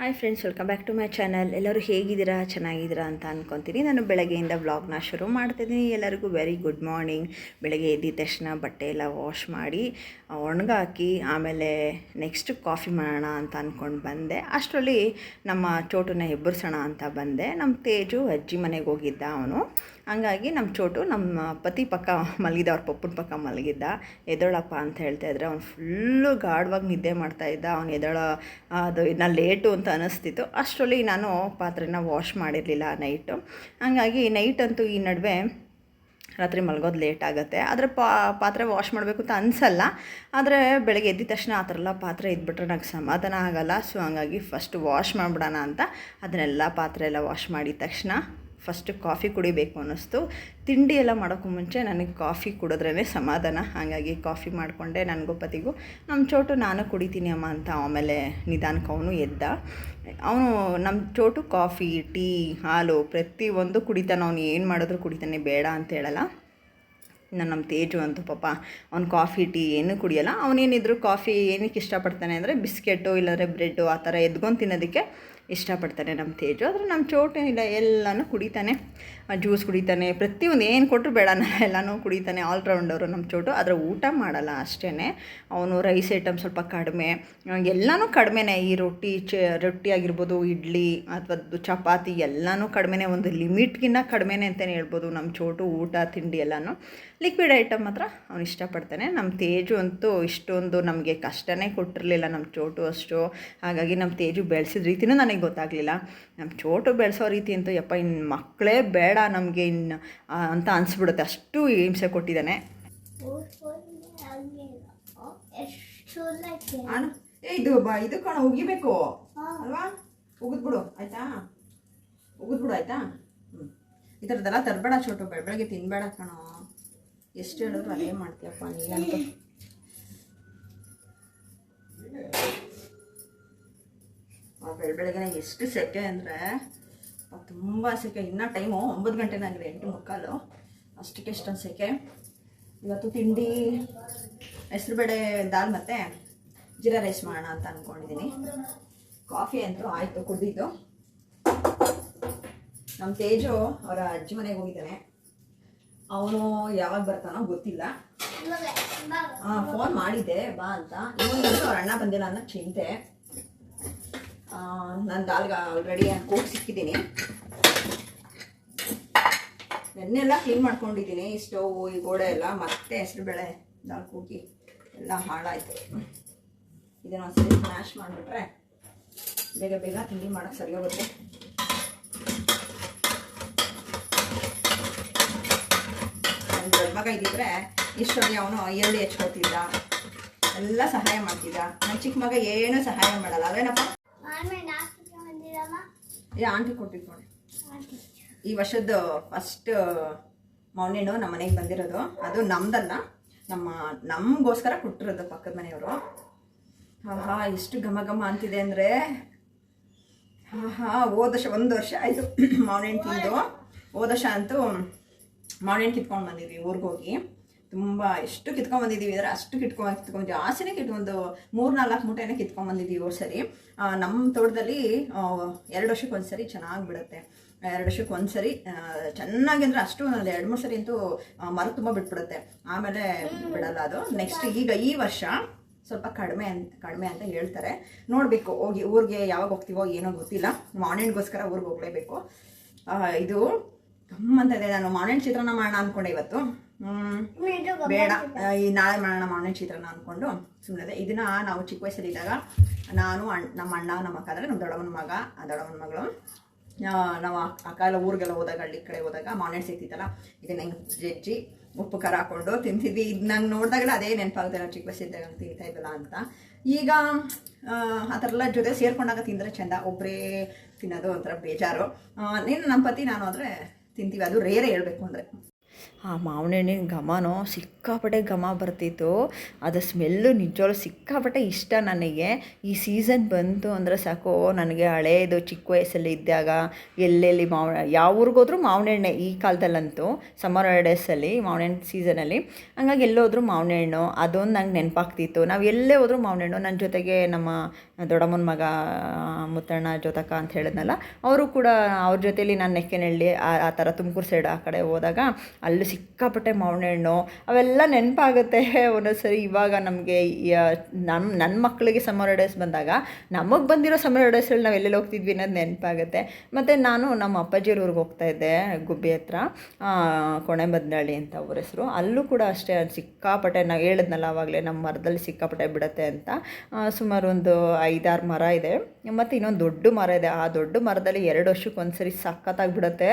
Hi friends welcome back to my channel ಎಲ್ಲರೂ ಹೇಗಿದ್ದೀರಾ? ಚೆನ್ನಾಗಿದ್ದೀರಾ ಅಂತ ಅಂದ್ಕೊತೀನಿ ನಾನು ಬೆಳಗ್ಗೆಯಿಂದ ವ್ಲಾಗ್ನ ಶುರು ಮಾಡ್ತಿದ್ದೀನಿ. ಎಲ್ಲರಿಗೂ ವೆರಿ ಗುಡ್ ಮಾರ್ನಿಂಗ್ ಬೆಳಗ್ಗೆ ಎದ್ದಿದ ತಕ್ಷಣ ಬಟ್ಟೆ ಎಲ್ಲ ವಾಶ್ ಮಾಡಿ ಒಣಗಾಕಿ, ಆಮೇಲೆ ನೆಕ್ಸ್ಟ್ ಕಾಫಿ ಮಾಡೋಣ ಅಂತ ಅಂದ್ಕೊಂಡು ಬಂದೆ. ಅಷ್ಟರಲ್ಲಿ ನಮ್ಮ ಚೋಟನ ಎಬ್ಬರಿಸೋಣ ಅಂತ ಬಂದೆ. ನಮ್ಮ ತೇಜು ಅಜ್ಜಿ ಮನೆಗೆ ಹೋಗಿದ್ದ ಅವನು. ಹಂಗಾಗಿ ನಮ್ಮ ಚೋಟು ನಮ್ಮ ಪತಿ ಪಕ್ಕ ಮಲಗಿದ್ದ ಅವ್ರ ಪಪ್ಪನ ಪಕ್ಕ ಮಲಗಿದ್ದ. ಎದೊಳಪ್ಪ ಅಂತ ಹೇಳ್ತಾ ಇದ್ರೆ ಅವ್ನು ಫುಲ್ಲು ಗಾಢವಾಗಿ ನಿದ್ದೆ ಮಾಡ್ತಾ ಇದ್ದ. ಅವ್ನು ಎದೊಳ ಅದು ಇನ್ನು ಲೇಟು ಅಂತ ಅನ್ನಿಸ್ತಿತ್ತು ಅಷ್ಟರಲ್ಲಿ ನಾನು ಪಾತ್ರೆನ ವಾಶ್ ಮಾಡಿರಲಿಲ್ಲ ನೈಟು ಹಂಗಾಗಿ ನೈಟ್ ಅಂತೂ ಈ ನಡುವೆ ರಾತ್ರಿ ಮಲಗೋದು ಲೇಟ್ ಆಗುತ್ತೆ. ಆದರೆ ಪಾತ್ರೆ ವಾಶ್ ಮಾಡಬೇಕು ಅಂತ ಅನಿಸಲ್ಲ. ಆದರೆ ಬೆಳಗ್ಗೆ ಎದ್ದ ತಕ್ಷಣ ಆ ಥರ ಎಲ್ಲ ಪಾತ್ರೆ ಇದ್ಬಿಟ್ರೆ ನಂಗೆ ಸಮಾಧಾನ ಆಗಲ್ಲ. ಸೊ ಹಂಗಾಗಿ ಫಸ್ಟ್ ವಾಶ್ ಮಾಡಿಬಿಡೋಣ ಅಂತ ಅದನ್ನೆಲ್ಲ ಪಾತ್ರೆ ಎಲ್ಲ ವಾಶ್ ಮಾಡಿದ ತಕ್ಷಣ ಫಸ್ಟ್ ಕಾಫಿ ಕುಡಿಬೇಕು ಅನ್ನಿಸ್ತು. ತಿಂಡಿ ಎಲ್ಲ ಮಾಡೋಕ್ಕೂ ಮುಂಚೆ ನನಗೆ ಕಾಫಿ ಕುಡಿದ್ರೇ ಸಮಾಧಾನ. ಹಾಗಾಗಿ ಕಾಫಿ ಮಾಡಿಕೊಂಡೆ ನನಗೂ ಪತಿಗೂ ನಮ್ಮ ಚೋಟು ನಾನು ಕುಡಿತೀನಿ ಅಮ್ಮ ಅಂತ ಆಮೇಲೆ ನಿಧಾನಕ್ಕೆ ಅವನು ಎದ್ದ. ಅವನು ನಮ್ಮ ಚೋಟು ಕಾಫಿ, ಟೀ, ಹಾಲು ಪ್ರತಿಯೊಂದು ಕುಡಿತಾನೆ. ಅವನು ಏನು ಮಾಡಿದ್ರು ಕುಡಿತಾನೆ, ಬೇಡ ಅಂತ ಹೇಳಲ್ಲ. ನಾನು ನಮ್ಮ ತೇಜು ಅಂತೂ ಪಾಪ ಅವ್ನು ಕಾಫಿ, ಟೀ ಏನೂ ಕುಡಿಯಲ್ಲ. ಅವನೇನಿದ್ರು ಕಾಫಿ ಏನಕ್ಕೆ ಇಷ್ಟಪಡ್ತಾನೆ ಅಂದರೆ ಬಿಸ್ಕೆಟು ಇಲ್ಲಾಂದರೆ ಬ್ರೆಡ್ಡು ಆ ಥರ ಎದ್ಕೊಂಡು ತಿನ್ನೋದಕ್ಕೆ ಇಷ್ಟಪಡ್ತಾನೆ ನಮ್ಮ ತೇಜು. ಆದರೆ ನಮ್ಮ ಚೋಟೇನಿಲ್ಲ ಎಲ್ಲನೂ ಕುಡಿತಾನೆ. ಜ್ಯೂಸ್ ಕುಡಿತಾನೆ. ಪ್ರತಿಯೊಂದು ಏನು ಕೊಟ್ಟರು ಬೇಡ ನಾನು, ಎಲ್ಲನೂ ಕುಡಿತಾನೆ. ಆಲ್ರೌಂಡರು ನಮ್ಮ ಚೋಟು. ಆದರೆ ಊಟ ಮಾಡಲ್ಲ ಅಷ್ಟೇ ಅವನು ರೈಸ್ ಐಟಮ್ ಸ್ವಲ್ಪ ಕಡಿಮೆ. ಎಲ್ಲನೂ ಕಡಿಮೆನೇ. ಈ ರೊಟ್ಟಿ ಚ, ರೊಟ್ಟಿ ಆಗಿರ್ಬೋದು, ಇಡ್ಲಿ ಅಥವಾ ಚಪಾತಿ ಎಲ್ಲನೂ ಕಡಿಮೆನೇ. ಒಂದು ಲಿಮಿಟ್ಗಿನ್ನ ಕಡಿಮೆನೇ ಅಂತಲೇ ಹೇಳ್ಬೋದು ನಮ್ಮ ಚೋಟು. ಊಟ, ತಿಂಡಿ ಎಲ್ಲನೂ. ಲಿಕ್ವಿಡ್ ಐಟಮ್ ಮಾತ್ರ ಅವನು ಇಷ್ಟಪಡ್ತಾನೆ. ನಮ್ಮ ತೇಜು ಅಂತೂ ಇಷ್ಟೊಂದು ನಮಗೆ ಕಷ್ಟನೇ ಕೊಟ್ಟಿರಲಿಲ್ಲ ನಮ್ಮ ಚೋಟು ಅಷ್ಟು. ಹಾಗಾಗಿ ನಮ್ಮ ತೇಜು ಬೆಳೆಸಿದ ರೀತಿನೂ ನನಗೆ ಗೊತ್ತಾಗಲಿಲ್ಲ. ನಮ್ಮ ಚೋಟು ಬೆಳೆಸೋ ರೀತಿ ಅಂತೂ ಯಪ್ಪ ಇನ್ನು ಮಕ್ಕಳೇ ಬೇಡ ನಮಗೆ ಇನ್ನು ಅಂತ ಅನಿಸ್ಬಿಡುತ್ತೆ. ಅಷ್ಟು ಹಿಂಸೆ ಕೊಟ್ಟಿದ್ದಾನೆ. ಇದು ಇದು ಕಣ, ಉಗಿಬೇಕು. ಅಲ್ವಾ? ಉಗಿದ್ಬಿಡು ಆಯ್ತಾ? ಉಗಿದ್ಬಿಡು ಆಯ್ತಾ? ಹ್ಞೂ ಈ ಥರದ್ದೆಲ್ಲ ತರಬೇಡ ಚೋಟು, ಬೆಳ, ಬೆಳಗ್ಗೆ ತಿನ್ಬೇಡ ಕಣೋ. ಎಷ್ಟು ಹೇಳಿದ್ರು ಅದೇ ಮಾಡ್ತೀಯಪ್ಪ ನೀನಂತೂ ಬೆಳ ಬೆಳಗ್ಗೆ ಎಷ್ಟು ಸೆಕೆ ಅಂದರೆ ತುಂಬ ಸೆಕೆ. ಇನ್ನೂ ಟೈಮು ಒಂಬತ್ತು ಗಂಟೆನಾಗಿದೆ ಎಂಟು ಮುಕ್ಕಾಲು. ಅಷ್ಟಕ್ಕೆ ಎಷ್ಟೊಂದು ಸೆಕೆ. ಇವತ್ತು ತಿಂಡಿ ಹೆಸರುಬೇಳೆ ದಾಲ್ ಮತ್ತು ಜೀರಾ ರೈಸ್ ಮಾಡೋಣ ಅಂತ ಅಂದ್ಕೊಂಡಿದ್ದೀನಿ ಕಾಫಿ ಅಂತೂ ಆಯಿತು ಕುಡಿದಿದ್ದು. ನಮ್ಮ ತೇಜು ಅವರ ಅಜ್ಜಿ ಮನೆಗೆ ಹೋಗಿದ್ದಾನೆ. ಅವನು ಯಾವಾಗ ಬರ್ತಾನೋ ಗೊತ್ತಿಲ್ಲ. ಹಾಂ ಫೋನ್ ಮಾಡಿದ್ದೆ ಬಾ ಅಂತ. ಇವನು ಅವ್ರ ಅಣ್ಣ ಬಂದಿಲ್ಲ ಅನ್ನೋ ಚಿಂತೆ. ನಾನು ದಾಲ್ಗೆ ಆಲ್ರೆಡಿ ಕೂಗಿಸಿಕ್ಕಿದ್ದೀನಿ ನೆನ್ನೆಲ್ಲ ಕ್ಲೀನ್ ಮಾಡ್ಕೊಂಡಿದ್ದೀನಿ ಈ ಸ್ಟವ್ ಈ ಗೋಡೆ ಎಲ್ಲ, ಮತ್ತೆ ಹೆಸರುಬೇಳೆ ದಾಲ್ ಕೂಗಿ ಎಲ್ಲ ಹಾಳಾಯಿತು. ಇದನ್ನ ಒಂದ್ಸರಿ ಸ್ಮ್ಯಾಶ್ ಮಾಡಿಬಿಟ್ರೆ ಬೇಗ ಬೇಗ ತಿಂಡಿ ಮಾಡೋಕ್ಕೆ ಸರಿ ಹೋಗುತ್ತೆ. ನನ್ನ ದೊಡ್ಡ ಮಗ ಇದ್ದಿದ್ರೆ ಇಷ್ಟೊಂದು ಅವನು ಈರುಳ್ಳಿ ಹೆಚ್ಕೊತಿದ್ದ, ಎಲ್ಲ ಸಹಾಯ ಮಾಡ್ತಿದ್ದ. ನನ್ನ ಚಿಕ್ಕ ಮಗ ಏನೂ ಸಹಾಯ ಮಾಡಲ್ಲ. ಅದೇನಪ್ಪ? ಏ ಆಂಟಿ ಕೊಟ್ಟಿದ್ದು ನೋಡಿ. ಈ ವರ್ಷದ ಫಸ್ಟ್ ಮೌನೇನು ನಮ್ಮ ಮನೆಗೆ ಬಂದಿರೋದು. ಅದು ನಮ್ದಲ್ಲ. ನಮ್ಮ ನಮಗೋಸ್ಕರ ಕೊಟ್ಟಿರೋದು ಪಕ್ಕದ ಮನೆಯವರು. ಆಹಾ ಎಷ್ಟು ಘಮ ಘಮ ಅಂತಿದೆ ಅಂದರೆ ಆಹಾ ಹೋದ ವರ್ಷ ಒಂದು ವರ್ಷ ಆಯಿತು ಮಾವಿನ ತಿಂದು. ಹೋದ ವರ್ಷ ಅಂತೂ ಮಾವಿನ ಕಿತ್ಕೊಂಡು ಬಂದಿದ್ವಿ ಊರಿಗೋಗಿ ತುಂಬ ಎಷ್ಟು ಕಿತ್ಕೊಂಡ್ ಬಂದಿದ್ದೀವಿ ಅಂದರೆ ಅಷ್ಟು ಕಿತ್ಕೊಂಡು ಕಿತ್ಕೊಂಡು ಜಾಸ್ತಿನೇ ಕಿತ್ಕೊಂಡು ಮೂರು ನಾಲ್ಕು ಮೂಟೆನೇ ಕಿತ್ಕೊಂಡ್ಬಂದಿದ್ದೀವಿ ಬಂದಿದ್ದೀವಿ ಹೋದ ಸರಿ ನಮ್ಮ ತೋಟದಲ್ಲಿ ಎರಡು ವರ್ಷಕ್ಕೆ ಒಂದು ಸರಿ ಚೆನ್ನಾಗಿ ಬಿಡುತ್ತೆ. ಎರಡು ವರ್ಷಕ್ಕೆ ಒಂದು ಸರಿ ಚೆನ್ನಾಗಿ ಅಂದರೆ ಅಷ್ಟು ಒಂದು ಎರಡು ಮೂರು ಸರಿ ಅಂತೂ ಮರ ತುಂಬ ಬಿಟ್ಬಿಡುತ್ತೆ. ಆಮೇಲೆ ಬಿಡಲ್ಲ ಅದು. ನೆಕ್ಸ್ಟ್ ಈಗ ಈ ವರ್ಷ ಸ್ವಲ್ಪ ಕಡಿಮೆ ಅಂತ ಕಡಿಮೆ ಅಂತ ಹೇಳ್ತಾರೆ. ನೋಡಬೇಕು, ಹೋಗಿ ಊರಿಗೆ ಯಾವಾಗ ಹೋಗ್ತೀವೋ ಏನೋ ಗೊತ್ತಿಲ್ಲ. ಮಾರ್ನಿಂಗ್ಗೋಸ್ಕರ ಊರಿಗೆ ಹೋಗಲೇಬೇಕು. ಇದು ಗಮ್ಮಂತ ಇದೆ ನಾನು ಮಾರ್ನಿಂಗ್ ಚಿತ್ರಾನ್ನ ಮಾಡೋಣ ಅಂದ್ಕೊಂಡೆ ಇವತ್ತು. ಬೇಡ. ಈ ನಾಳೆ ಮಾಡೋಣ ಮಾವಿನ ಚಿತ್ರಾನ್ನ ಅಂದ್ಕೊಂಡು ಸುಮ್ಮನೆ ಇದನ್ನ ನಾವು ಚಿಕ್ಕ ವಯಸ್ಸಲ್ಲಿದ್ದಾಗ ನಾನು ಅಣ್ಣ ನಮ್ಮ ಅಣ್ಣ ನಮ್ಮ ಅಕ್ಕ ಅಂದರೆ ನಮ್ಮ ದೊಡ್ಡವನ ಮಗ ಆ ದೊಡ್ಡವನ ಮಗಳು ನಾವು ಅಕ್ಕ ಎಲ್ಲ ಊರಿಗೆಲ್ಲ ಹೋದಾಗ ಹಳ್ಳಿ ಕಡೆ ಹೋದಾಗ ಮಾವಿನ ಸಿಗ್ತಿತ್ತಲ್ಲ ಇದನ್ನ ಹೆಂಗೆ ಜಜ್ಜಿ ಉಪ್ಪು ಖಾರ ಹಾಕೊಂಡು ತಿಂತಿದ್ವಿ. ಇದು ನಂಗೆ ನೋಡಿದಾಗಲೇ ಅದೇ ನೆನಪಾಗುತ್ತೆ ನಾವು ಚಿಕ್ಕ ವಯಸ್ಸಿದ್ದಾಗ ತಿಂತಾ ಇದ್ದಲ್ಲ ಅಂತ. ಈಗ ಆ, ಥರ ಎಲ್ಲ ಜೊತೆ ಸೇರ್ಕೊಂಡಾಗ ತಿಂದರೆ ಚೆಂದ. ಒಬ್ಬರೇ ತಿನ್ನೋದು ಒಂಥರ ಬೇಜಾರು. ನೀನು ನಮ್ಮ ಪತಿ ನಾನು ಅಂದರೆ ತಿಂತೀವಿ. ಅದು ರೇರೆ ಹೇಳಬೇಕು ಅಂದರೆ. ಆ ಮಾವಿನ ಹಣ್ಣಿನ ಘಮನೋ ಸಿಕ್ಕಾಪಟ್ಟೆ ಘಮ ಬರ್ತಿತ್ತು. ಅದು ಸ್ಮೆಲ್ಲು ನಿಜವಾಗ್ಲೂ ಸಿಕ್ಕಾಪಟ್ಟೆ ಇಷ್ಟ ನನಗೆ. ಈ ಸೀಸನ್ ಬಂತು ಅಂದರೆ ಸಾಕು, ನನಗೆ ಹಳೇದು ಚಿಕ್ಕ ವಯಸ್ಸಲ್ಲಿ ಇದ್ದಾಗ ಎಲ್ಲೆಲ್ಲಿ ಮಾವಿನ, ಯಾವ ಊರಿಗೋದ್ರೂ ಮಾವಿನ ಹಣ್ಣೆ ಈ ಕಾಲದಲ್ಲಂತೂ ಸಮ್ಮರ್ ಹಾಲಿಡೇಸಲ್ಲಿ ಮಾವಿನ ಹಣ್ಣು ಸೀಸನಲ್ಲಿ ಹಂಗಾಗಿ ಎಲ್ಲೋದ್ರೂ ಮಾವಿನ ಹಣ್ಣು ಅದೊಂದು ನಂಗೆ ನೆನಪಾಗ್ತಿತ್ತು. ನಾವು ಎಲ್ಲೇ ಹೋದ್ರೂ ಮಾವಿನ ಹಣ್ಣು ನನ್ನ ಜೊತೆಗೆ ನಮ್ಮ ದೊಡ್ಡಮ್ಮನ ಮಗ, ಮುತ್ತಣ್ಣ ಜೋತಕ ಅಂತ ಹೇಳಿದ್ನಲ್ಲ, ಅವರು ಕೂಡ ಅವ್ರ ಜೊತೇಲಿ ನಾನು ನೆಕ್ಕೆನಳ್ಳಿ ಆ ಆ ಥರ ತುಮಕೂರು ಸೈಡ್ ಆ ಕಡೆ ಹೋದಾಗ, ಅಲ್ಲಿ ಸಿಕ್ಕಾಪಟ್ಟೆ ಮಾವಿನ ಹಣ್ಣು, ಅವೆಲ್ಲ ನೆನಪಾಗುತ್ತೆ. ಒಂದೊಂದು ಸರಿ ಇವಾಗ ನಮಗೆ ನಮ್ಮ ನನ್ನ ಮಕ್ಕಳಿಗೆ ಸಮ್ಮರ್ ಡೇಸ್ ಬಂದಾಗ, ನಮಗೆ ಬಂದಿರೋ ಸಮ್ಮರ್ ಡೇಸಲ್ಲಿ ನಾವು ಎಲ್ಲೆಲ್ಲಿ ಹೋಗ್ತಿದ್ವಿ ಅನ್ನೋದು ನೆನಪಾಗುತ್ತೆ. ಮತ್ತು ನಾನು ನಮ್ಮ ಅಪ್ಪಾಜಿಯವ್ರ ಊರಿಗೆ ಹೋಗ್ತಾ ಇದ್ದೆ, ಗುಬ್ಬಿ ಹತ್ರ ಕೊಣೆಬದ್ನಳ್ಳಿ ಅಂತ ಅವ್ರ ಹೆಸರು. ಅಲ್ಲೂ ಕೂಡ ಅಷ್ಟೇ ಸಿಕ್ಕಾಪಟ್ಟೆ, ನಾವು ಹೇಳಿದ್ನಲ್ಲ ಆವಾಗಲೇ ನಮ್ಮ ಮರದಲ್ಲಿ ಸಿಕ್ಕಾಪಟ್ಟೆ ಬಿಡುತ್ತೆ ಅಂತ. ಸುಮಾರು ಒಂದು ಐದಾರು ಮರ ಇದೆ. ಮತ್ತು ಇನ್ನೊಂದು ದೊಡ್ಡ ಮರ ಇದೆ. ಆ ದೊಡ್ಡ ಮರದಲ್ಲಿ ಎರಡು ವರ್ಷಕ್ಕೆ ಒಂದ್ಸರಿ ಸಖತ್ತಾಗಿ ಬಿಡುತ್ತೆ.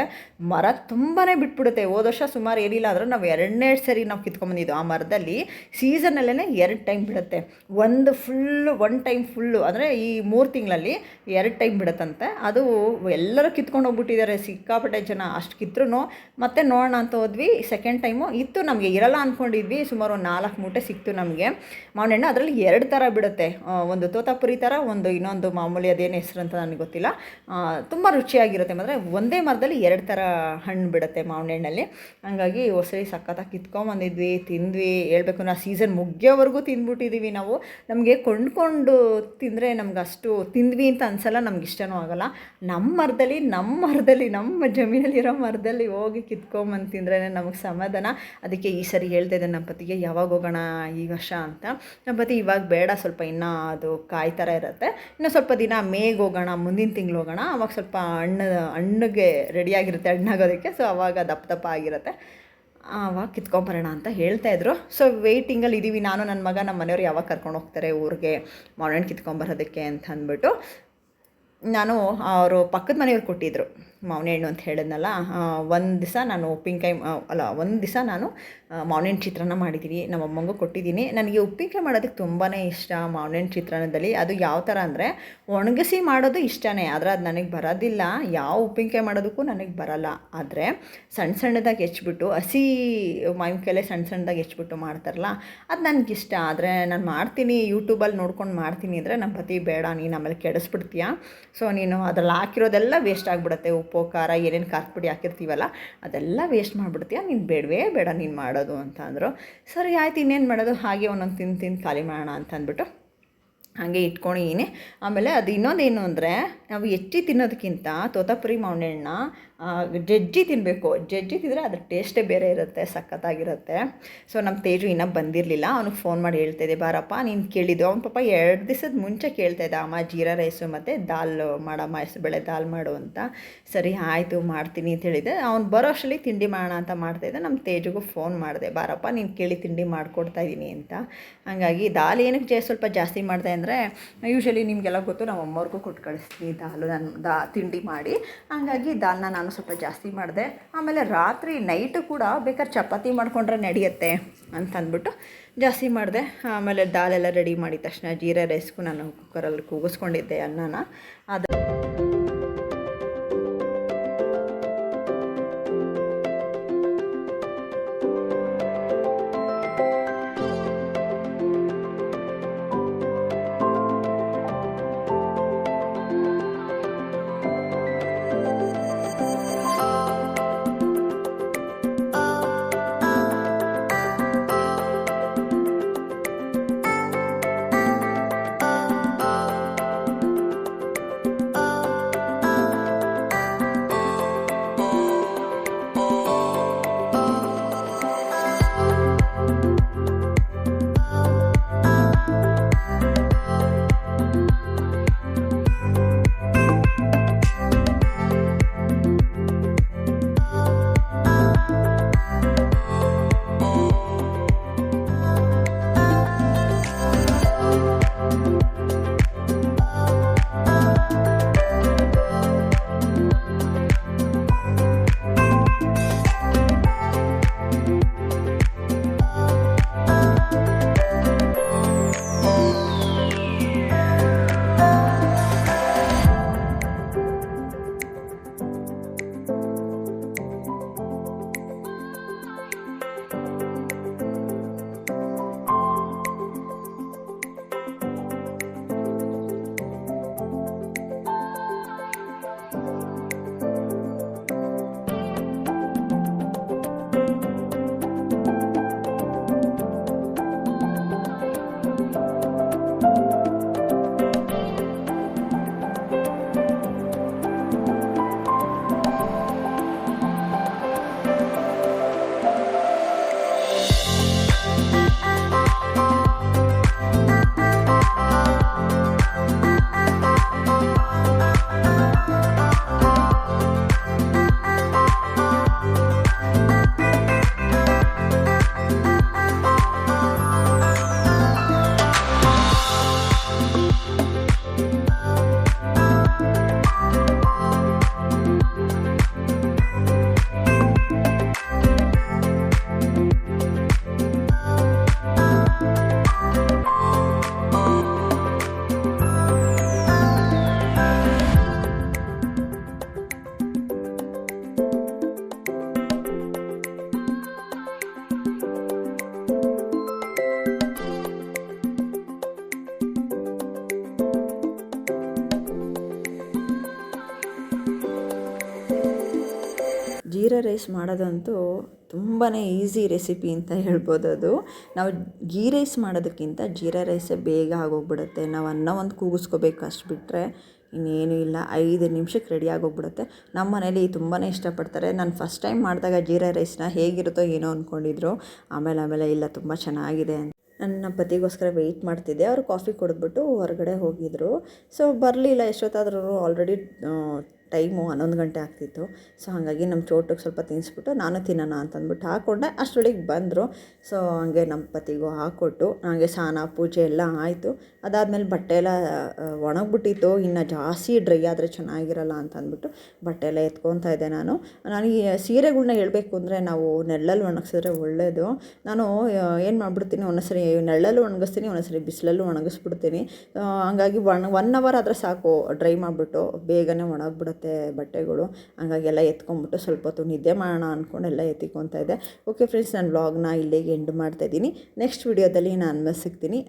ಮರ ತುಂಬಾ ಬಿಟ್ಬಿಡುತ್ತೆ. ಹೋದ ವರ್ಷ ಸುಮಾರು ಏನಿಲ್ಲ ಆದರೂ ನಾವು ಎರಡನೇ ಸರಿ ನಾವು ಕಿತ್ಕೊಂಬಂದಿದ್ದು ಆ ಮರದಲ್ಲಿ ಸೀಸನಲ್ಲೇ ಎರಡು ಟೈಮ್ ಬಿಡುತ್ತೆ. ಒಂದು ಫುಲ್ಲು, ಒನ್ ಟೈಮ್ ಫುಲ್ಲು, ಅಂದರೆ ಈ ಮೂರು ತಿಂಗಳಲ್ಲಿ ಎರಡು ಟೈಮ್ ಬಿಡುತ್ತಂತೆ. ಅದು ಎಲ್ಲರೂ ಕಿತ್ಕೊಂಡು ಹೋಗ್ಬಿಟ್ಟಿದ್ದಾರೆ, ಸಿಕ್ಕಾಪಟ್ಟೆ ಜನ ಅಷ್ಟು ಕಿತ್ರೂ ಮತ್ತೆ ನೋಡೋಣ ಅಂತ ಹೋದ್ವಿ ಸೆಕೆಂಡ್ ಟೈಮು ಇತ್ತು ನಮಗೆ ಇರಲ್ಲ ಅಂದ್ಕೊಂಡಿದ್ವಿ ಸುಮಾರು ಒಂದು ನಾಲ್ಕು ಮೂಟೆ ಸಿಕ್ತು ನಮಗೆ. ಮಾವಿನಣ್ಣು ಅದರಲ್ಲಿ ಎರಡು ಥರ ಬಿಡುತ್ತೆ. ಒಂದು ತೋತಾಪುರಿ ಥರ ಒಂದು ಇನ್ನೊಂದು ಮಾಮೂಲಿ ಅದೇನು ಹೆಸರು ಅಂತ ನನಗೆ ಗೊತ್ತಿಲ್ಲ. ತುಂಬ ರುಚಿಯಾಗಿರುತ್ತೆ. ಮಾತ್ರ ಒಂದೇ ಮರದಲ್ಲಿ ಎರಡು ಥರ ಹಣ್ಣು ಬಿಡುತ್ತೆ ಮಾವಿನ ಹಣ್ಣಲ್ಲಿ ಹಂಗಾಗಿ ಹೊಸರಿ ಸಖತ್ತಾಗಿ ಕಿತ್ಕೊಂಬಂದಿದ್ವಿ, ತಿಂದ್ವಿ, ಹೇಳ್ಬೇಕು ನಾ ಸೀಸನ್ ಮುಗಿಯೋವರೆಗೂ ತಿಂದ್ಬಿಟ್ಟಿದ್ದೀವಿ ನಾವು. ನಮಗೆ ಕೊಂಡ್ಕೊಂಡು ತಿಂದರೆ ನಮ್ಗೆ ಅಷ್ಟು ತಿಂದ್ವಿ ಅಂತ ಅನ್ಸಲ್ಲ, ನಮ್ಗೆ ಇಷ್ಟನೂ ಆಗೋಲ್ಲ. ನಮ್ಮ ಮರದಲ್ಲಿ ನಮ್ಮ ಮರದಲ್ಲಿ, ನಮ್ಮ ಜಮೀನಲ್ಲಿರೋ ಮರದಲ್ಲಿ ಹೋಗಿ ಕಿತ್ಕೊಂಬಂದು ತಿಂದ್ರೇ ನಮಗೆ ಸಮಾಧಾನ. ಅದಕ್ಕೆ ಈ ಸರಿ ಹೇಳ್ತಾ ಇದ್ದೆ ನಮ್ಮ ಪತಿಗೆ ಯಾವಾಗ ಹೋಗೋಣ ಈ ವರ್ಷ ಅಂತ. ನಮ್ಮ ಪತಿ ಇವಾಗ ಬೇಡ, ಸ್ವಲ್ಪ ಇನ್ನೂ ಅದು ಕಾಯಿ ಥರ ಇರುತ್ತೆ. ಇನ್ನು ಸ್ವಲ್ಪ ದಿನ ಮೇಗೆ ಹೋಗೋಣ, ಮುಂದಿನ ತಿಂಗಳು ಹೋಗೋಣ. ಅವಾಗ ಸ್ವಲ್ಪ ಹಣ್ಣು, ಹಣ್ಣಿಗೆ ರೆಡಿಯಾಗಿರುತ್ತೆ ಹಣ್ಣಾಗೋದಕ್ಕೆ. ಸೊ ಅವಾಗ ದಪ್ಪ ದಪ್ಪ ಆಗಿರುತ್ತೆ. ಆವಾಗ ಕಿತ್ಕೊಂಬರೋಣ ಅಂತ ಹೇಳ್ತಾ ಇದ್ರು. ಸೊ ವೆಯ್ಟಿಂಗಲ್ಲಿ ಇದ್ದೀವಿ ನಾನು ನನ್ನ ಮಗ ನಮ್ಮ ಮನೆಯವ್ರು ಯಾವಾಗ ಕರ್ಕೊಂಡು ಹೋಗ್ತಾರೆ ಊರಿಗೆ? ಮಾರ್ನಿಂಗ್ ಕಿತ್ಕೊಂಬರೋದಕ್ಕೆ ಅಂತ ಅಂದ್ಬಿಟ್ಟು ನಾನು, ಅವರು ಪಕ್ಕದ ಮನೆಯವ್ರು ಕೊಟ್ಟಿದ್ದರು ಮಾವಿನ ಹಣ್ಣು ಅಂತ ಹೇಳಿದ್ನಲ್ಲ ಒಂದು ದಿವಸ ನಾನು ಉಪ್ಪಿನಕಾಯಿ ಅಲ್ಲ, ಒಂದು ದಿವಸ ನಾನು ಮಾವಿನ ಹಣ್ಣು ಚಿತ್ರಾನ್ನ ಮಾಡಿದ್ದೀನಿ ನಮ್ಮ ಕೊಟ್ಟಿದ್ದೀನಿ ನನಗೆ ಉಪ್ಪಿನಕಾಯಿ ಮಾಡೋದಕ್ಕೆ ತುಂಬಾ ಇಷ್ಟ ಮಾವಿನ ಹಣ್ಣು ಚಿತ್ರಾನ್ನದಲ್ಲಿ. ಅದು ಯಾವ ಥರ ಅಂದರೆ ಒಣಗಿಸಿ ಮಾಡೋದು ಇಷ್ಟನೇ, ಆದರೆ ಅದು ನನಗೆ ಬರೋದಿಲ್ಲ. ಯಾವ ಉಪ್ಪಿನಕಾಯಿ ಮಾಡೋದಕ್ಕೂ ನನಗೆ ಬರಲ್ಲ. ಆದರೆ ಸಣ್ಣ ಸಣ್ಣದಾಗಿ ಹೆಚ್ಚಿಬಿಟ್ಟು ಹಸಿ ಮಾವಿನಕಾಯಲ್ಲೇ ಸಣ್ಣ ಸಣ್ಣದಾಗಿ ಹೆಚ್ಚಿಬಿಟ್ಟು ಮಾಡ್ತಾರಲ್ಲ, ಅದು ನನಗಿಷ್ಟ ಆದರೆ ನಾನು ಮಾಡ್ತೀನಿ ಯೂಟ್ಯೂಬಲ್ಲಿ ನೋಡ್ಕೊಂಡು ಮಾಡ್ತೀನಿ ಅಂದರೆ ನಮ್ಮ ಪತಿ, ಬೇಡ, ನೀನು ಆಮೇಲೆ ಕೆಡಿಸ್ಬಿಡ್ತೀಯ? ಸೊ ನೀನು ಅದ್ರಲ್ಲಿ ಹಾಕಿರೋದೆಲ್ಲ ವೇಸ್ಟ್ ಆಗಿಬಿಡುತ್ತೆ ಉಪ್ಪು, ಖಾರ, ಏನೇನು ಖಾರದ ಪುಡಿ ಹಾಕಿರ್ತೀವಲ್ಲ, ಅದೆಲ್ಲ ವೇಸ್ಟ್ ಮಾಡಿಬಿಡ್ತೀಯ? ನೀನು ಬೇಡವೇ ಬೇಡ ನೀನು ಮಾಡೋದು ಅಂತ ಅಂದರು. ಸರಿ, ಆಯ್ತು, ಇನ್ನೇನು ಮಾಡೋದು? ಹಾಗೆ ಒಂದೊಂದು ತಿಂದು ತಿಂದು ಖಾಲಿ ಮಾಡೋಣ ಅಂತ ಅಂದ್ಬಿಟ್ಟು ಹಾಗೆ ಇಟ್ಕೊಂಡಿದ್ದೀನಿ ಆಮೇಲೆ ಅದು ಇನ್ನೊಂದೇನು ಅಂದರೆ, ನಾವು ಹೆಚ್ಚಿ ತಿನ್ನೋದಕ್ಕಿಂತ ತೋತಾಪುರಿ ಮಾವಿನ ಜಜ್ಜಿ ತಿನ್ನಬೇಕು ಜಜ್ಜಿ ತಿಂದರೆ ಅದ್ರ ಟೇಸ್ಟೇ ಬೇರೆ ಇರುತ್ತೆ, ಸಖತ್ತಾಗಿರುತ್ತೆ. ಸೊ ನಮ್ಮ ತೇಜು ಇನ್ನೂ ಬಂದಿರಲಿಲ್ಲ. ಅವ್ನಿಗೆ ಫೋನ್ ಮಾಡಿ ಹೇಳ್ತಾಯಿದ್ದೆ ಬಾರಪ್ಪ, ನೀನು ಕೇಳಿದ್ದು. ಅವ್ನ ಪಾಪ ಎರಡು ದಿವಸದ ಮುಂಚೆ ಕೇಳ್ತಾ ಇದ್ದ, ಅಮ್ಮ, ಜೀರಾ ರೈಸು ಮತ್ತು ದಾಲ್, ಮಾಡಮ್ಮ ಹೆಸರುಬೇಳೆ ದಾಲ್ ಮಾಡು ಅಂತ. ಸರಿ, ಆಯಿತು, ಮಾಡ್ತೀನಿ ಅಂತ ಹೇಳಿದೆ. ಅವ್ನು ಬರೋ ಅಷ್ಟರಲ್ಲಿ ತಿಂಡಿ ಮಾಡೋಣ ಅಂತ ಮಾಡ್ತಾಯಿದ್ದೆ ನಮ್ಮ ತೇಜುಗೂ ಫೋನ್ ಮಾಡಿದೆ, ಬಾರಪ್ಪ, ನೀನು ಕೇಳಿ ತಿಂಡಿ ಮಾಡಿಕೊಡ್ತಾ ಇದ್ದೀನಿ ಅಂತ. ಹಾಗಾಗಿ ದಾಲ್ ಏನಕ್ಕೆ ಜಾ, ಸ್ವಲ್ಪ ಜಾಸ್ತಿ ಮಾಡಿದೆ ಅಂದರೆ ಯೂಶ್ವಲಿ ನಿಮಗೆಲ್ಲ ಗೊತ್ತು ನಮ್ಮ ಅಮ್ಮವ್ರಿಗೂ ಕೊಟ್ಟು ಕಳಿಸ್ತೀನಿ ದಾಲು, ನಾನು ದಾ, ತಿಂಡಿ ಮಾಡಿ. ಹಾಗಾಗಿ ದಾಲ್ನ ನಾನು ಸ್ವಲ್ಪ ಜಾಸ್ತಿ ಮಾಡಿದೆ. ಆಮೇಲೆ ರಾತ್ರಿ ನೈಟು ಕೂಡ ಬೇಕಾದ್ರೆ ಚಪಾತಿ ಮಾಡಿಕೊಂಡ್ರೆ ನಡೆಯುತ್ತೆ ಅಂತ ಅಂದ್ಬಿಟ್ಟು ಜಾಸ್ತಿ ಮಾಡಿದೆ. ಆಮೇಲೆ ದಾಲೆಲ್ಲ ರೆಡಿ ಮಾಡಿದ ತಕ್ಷಣ ಜೀರಾ ರೈಸ್ಗೂ ನಾನು ಕುಕ್ಕರಲ್ಲಿ ಕೂಗಿಸ್ಕೊಂಡಿದ್ದೆ ಅನ್ನನ. ಅದು ಜೀರಾ ರೈಸ್ ಮಾಡೋದಂತೂ ತುಂಬಾ ಈಸಿ ರೆಸಿಪಿ ಅಂತ ಹೇಳ್ಬೋದು ಅದು. ನಾವು ಗೀ ರೈಸ್ ಮಾಡೋದಕ್ಕಿಂತ ಜೀರಾ ರೈಸೇ ಬೇಗ ಆಗೋಗ್ಬಿಡುತ್ತೆ. ನಾವು ಅನ್ನ ಒಂದು ಕೂಗಿಸ್ಕೋಬೇಕು ಅಷ್ಟು ಬಿಟ್ಟರೆ ಇನ್ನೇನು ಇಲ್ಲ. ಐದು ನಿಮಿಷಕ್ಕೆ ರೆಡಿ ಆಗೋಗ್ಬಿಡುತ್ತೆ. ನಮ್ಮ ಮನೇಲಿ ತುಂಬಾ ಇಷ್ಟಪಡ್ತಾರೆ. ನಾನು ಫಸ್ಟ್ ಟೈಮ್ ಮಾಡಿದಾಗ ಜೀರಾ ರೈಸ್ನ ಹೇಗಿರುತ್ತೋ ಏನೋ ಅಂದ್ಕೊಂಡಿದ್ರು ಆಮೇಲೆ ಆಮೇಲೆ ಇಲ್ಲ, ತುಂಬ ಚೆನ್ನಾಗಿದೆ ಅಂತ. ನನ್ನ ಪತಿಗೋಸ್ಕರ ವೆಯ್ಟ್ ಮಾಡ್ತಿದ್ದೆ. ಅವರು ಕಾಫಿ ಕುಡಿದ್ಬಿಟ್ಟು ಹೊರಗಡೆ ಹೋಗಿದ್ರು. ಸೊ ಬರಲಿಲ್ಲ ಎಷ್ಟೊತ್ತಾದ್ರೂ ಆಲ್ರೆಡಿ ಟೈಮು ಹನ್ನೊಂದು ಗಂಟೆ ಆಗ್ತಿತ್ತು. ಸೊ ಹಾಗಾಗಿ ನಮ್ಮ ಚೋಟಕ್ಕೆ ಸ್ವಲ್ಪ ತಿನ್ನಿಸ್ಬಿಟ್ಟು ನಾನು ತಿನ್ನೋಣ ಅಂತಂದ್ಬಿಟ್ಟು ಹಾಕ್ಕೊಂಡೆ ಅಷ್ಟರೊಳಗೆ ಬಂದರು. ಸೊ ಹಂಗೆ ನಮ್ಮ ಪತಿಗೂ ಹಾಕ್ಕೊಟ್ಟು ಹಾಗೆ ಸ್ನಾನ, ಪೂಜೆ ಎಲ್ಲ ಆಯಿತು. ಅದಾದಮೇಲೆ ಬಟ್ಟೆ ಎಲ್ಲ ಒಣಗಿಬಿಟ್ಟಿತ್ತು. ಇನ್ನು ಜಾಸ್ತಿ ಡ್ರೈ ಆದರೆ ಚೆನ್ನಾಗಿರಲ್ಲ ಅಂತ ಅಂದ್ಬಿಟ್ಟು ಬಟ್ಟೆ ಎಲ್ಲ ಎತ್ಕೊತಾ ಇದ್ದೆ ನಾನು. ನನಗೆ ಸೀರೆಗಳನ್ನ ಹೇಳಬೇಕು ಅಂದರೆ ನಾವು ನೆರಳಲ್ಲಿ ಒಣಗಿಸಿದ್ರೆ ಒಳ್ಳೆಯದು ನಾನು ಏನು ಮಾಡಿಬಿಡ್ತೀನಿ ಒಂದೊಂದ್ಸರಿ ನೆರಳಲ್ಲೂ ಒಣಗಿಸ್ತೀನಿ ಒಂದೊಂದ್ಸರಿ ಬಿಸಿಲಲ್ಲೂ ಒಣಗಿಸ್ಬಿಡ್ತೀನಿ. ಹಾಗಾಗಿ ಒಣ ಒನ್ ಅವರ್ ಆದರೆ ಸಾಕು ಡ್ರೈ ಮಾಡಿಬಿಟ್ಟು ಬೇಗನೆ ಒಣಗಿಬಿಡುತ್ತೆ. ಬಟ್ಟೆಗಳು. ಹಂಗಾಗಿ ಎಲ್ಲ ಎತ್ಕೊಂಡ್ಬಿಟ್ಟು ಸ್ವಲ್ಪ ಹೊತ್ತು ನಿದ್ದೆ ಮಾಡೋಣ ಅಂದ್ಕೊಂಡು ಎಲ್ಲ ಎತ್ತಿಕೊತಾ ಇದ್ದೆ. ಓಕೆ ಫ್ರೆಂಡ್ಸ್ ನಾನು ವ್ಲಾಗ್ನ ಇಲ್ಲಿಗೆ ಎಂಡ್ ಮಾಡ್ತಾಯಿದ್ದೀನಿ ನೆಕ್ಸ್ಟ್ ವಿಡಿಯೋದಲ್ಲಿ ನಾನು ಸಿಗ್ತೀನಿ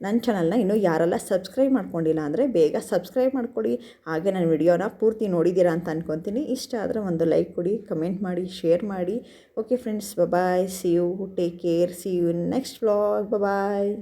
ನನ್ನ ಚಾನಲ್ನ ಇನ್ನೂ ಯಾರೆಲ್ಲ ಸಬ್ಸ್ಕ್ರೈಬ್ ಮಾಡ್ಕೊಂಡಿಲ್ಲ ಅಂದರೆ ಬೇಗ ಸಬ್ಸ್ಕ್ರೈಬ್ ಮಾಡ್ಕೊಳ್ಳಿ ಹಾಗೆ ನನ್ನ ವಿಡಿಯೋನ ಪೂರ್ತಿ ನೋಡಿದ್ದೀರಾ ಅಂತ ಅನ್ಕೊತೀನಿ. ಇಷ್ಟ ಆದರೆ ಒಂದು ಲೈಕ್ ಕೊಡಿ ಕಮೆಂಟ್ ಮಾಡಿ ಶೇರ್ ಮಾಡಿ. Okay friends bye see you take care see you next vlog bye